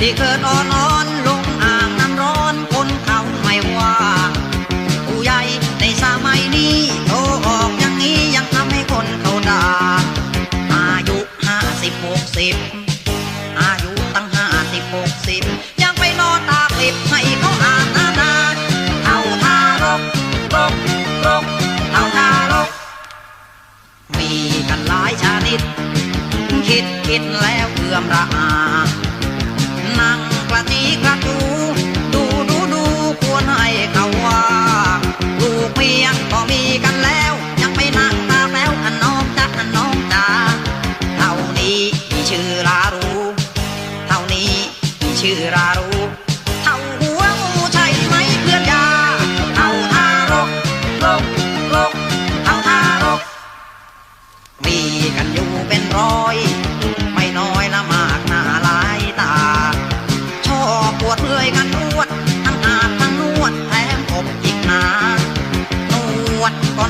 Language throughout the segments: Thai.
ที่เกิดอ่อนอ่อนลงอ่างน้ำร้อนคนเขาไม่ว่า ผู้ใหญ่ในสมัยนี้โตออกอย่างนี้ยังทำให้คนเขาด่า อายุห้าสิบหกสิบอายุตั้งห้าสิบหกสิบยังไปนอนตาปิดให้เขาอ่านอาณาเอาทารกรกรกเอาทารก มีกันหลายชนิด คิดคิดแล้วเอื่อมระอา มังกระตีกระตู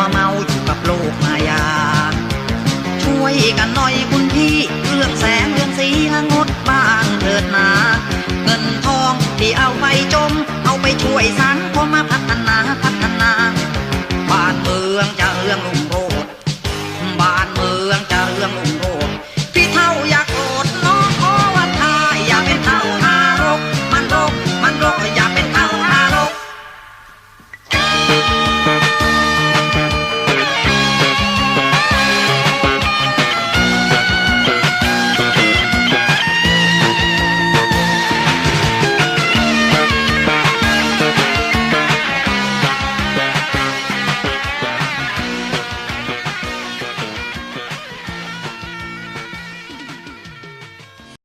วเมาอยู่กับโลกมายา ช่วยกันหน่อยคุณพี่ เรื่องแสงเรื่องสีละงดบ้า